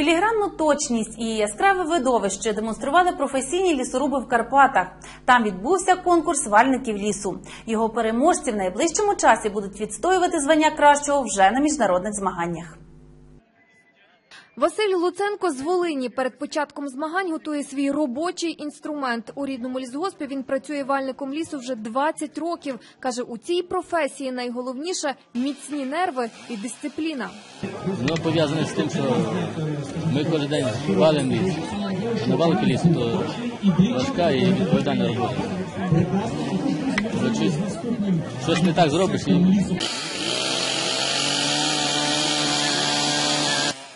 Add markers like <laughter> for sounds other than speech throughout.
Філігранну точність і яскраве видовище демонстрували професійні лісоруби в Карпатах. Там відбувся конкурс вальників лісу. Його переможці в найближчому часі будуть відстоювати звання кращого вже на міжнародних змаганнях. Василь Луценко з Волині перед початком змагань готує свій робочий інструмент. У рідному лісгоспі він працює вальником лісу вже 20 років. Каже, у цій професії найголовніше міцні нерви і дисципліна. Воно пов'язане з тим, що ми кожен день валимо ліс. На валки лісу то важка і відповідальна робота. Щось не так зробиш і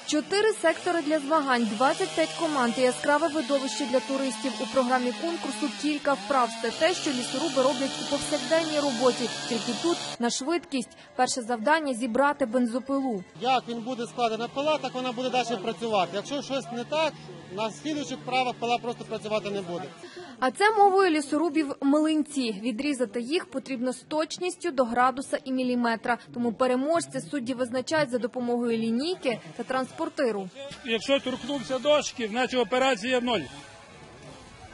Чотири сектори для змагань, 25 команд і яскраве видовище для туристів. У програмі конкурсу кілька вправ. Це те, що лісоруби роблять у повсякденній роботі. Тільки тут на швидкість. Перше завдання зібрати бензопилу. Як він буде складена пила, так вона буде далі працювати. Якщо щось не так, на слідуючих правах пила просто працювати не буде. А це мовою лісорубів млинці. Відрізати їх потрібно з точністю до градуса і міліметра. Тому переможці судді визначають за допомогою лінійки та транспортиру. Якщо торкнувся дошки, значить операція ноль.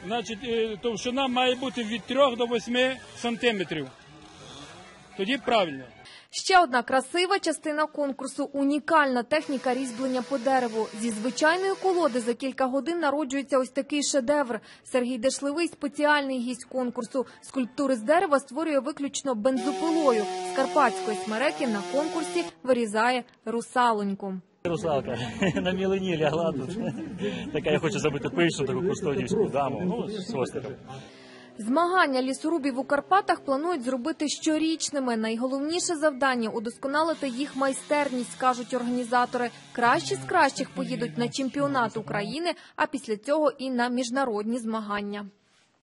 Значить, е, товщина має бути від 3 до 8 сантиметрів. Тоді правильно. Ще одна красива частина конкурсу унікальна техніка різьблення по дереву. Зі звичайної колоди за кілька годин народжується ось такий шедевр. Сергій Дешливий спеціальний гість конкурсу. Скульптури з дерева створює виключно бензопилою. З карпатської смереки на конкурсі вирізає русалоньку. Русалка <laughs> на мілені лягла тут. Така я хочу забити пишу, таку кустодівську даму. Ну, з хвостиком. Змагання лісорубів у Карпатах планують зробити щорічними. Найголовніше завдання удосконалити їх майстерність, кажуть організатори. Кращі з кращих поїдуть на чемпіонат України, а після цього і на міжнародні змагання.